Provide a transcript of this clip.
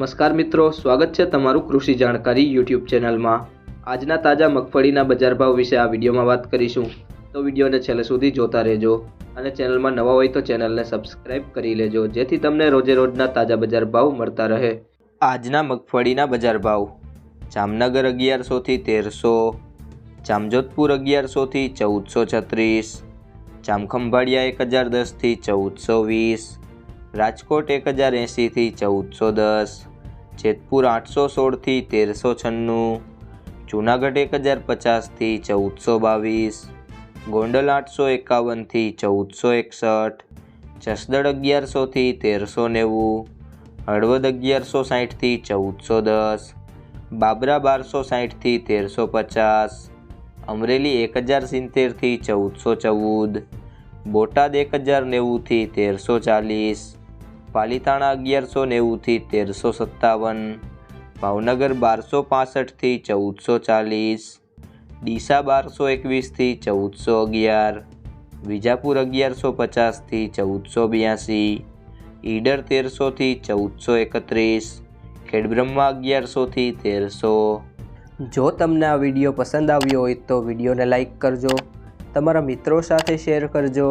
નમસ્કાર મિત્રો, સ્વાગત છે તમારું કૃષિ જાણકારી યુટ્યુબ ચેનલમાં. આજના તાજા મગફળીના બજાર ભાવ વિશે આ વિડીયોમાં વાત કરીશું. તો વિડીયોને છેલ્લે સુધી જોતા રહેજો અને ચેનલમાં નવા હોય તો ચેનલને સબસ્ક્રાઇબ કરી લેજો, જેથી તમને રોજે રોજના તાજા બજાર ભાવ મળતા રહે. આજના મગફળીના બજાર ભાવ. જામનગર અગિયારસોથી તેરસો, જામજોધપુર અગિયારસોથી ચૌદસો છત્રીસ, જામખંભાળિયા એક હજાર દસથી ચૌદસો વીસ, રાજકોટ એક હજાર એંશીથી ચૌદસો દસ જેતપુર આઠસો સોળથી તેરસો છન્નું, જૂનાગઢ એક હજાર પચાસથી ચૌદસો બાવીસ, ગોંડલ આઠસો એકાવનથી ચૌદસો એકસઠ જસદળ અગિયારસોથી તેરસો નેવું, હળવદ અગિયારસો સાઠથી ચૌદસો દસ, બાબરા બારસો સાઠથી તેરસો પચાસ, અમરેલી એક હજાર સિત્તેરથી ચૌદસો ચૌદ, બોટાદ એક હજાર નેવુંથી તેરસો ચાલીસ પાલીતાણા અગિયારસો નેવુંથી તેરસો સત્તાવન, ભાવનગર બારસો પાસઠથી ચૌદસો ચાલીસ, ડીસા બારસો એકવીસથી ચૌદસો અગિયાર, વિજાપુર અગિયારસો પચાસથી ચૌદસો બ્યાસી, ઈડર તેરસોથી ચૌદસો એકત્રીસ, ખેડબ્રહ્મા અગિયારસોથી તેરસો. જો તમને આ વીડિયો પસંદ આવ્યો હોય તો વિડીયોને લાઇક કરજો, તમારા મિત્રો સાથે શેર કરજો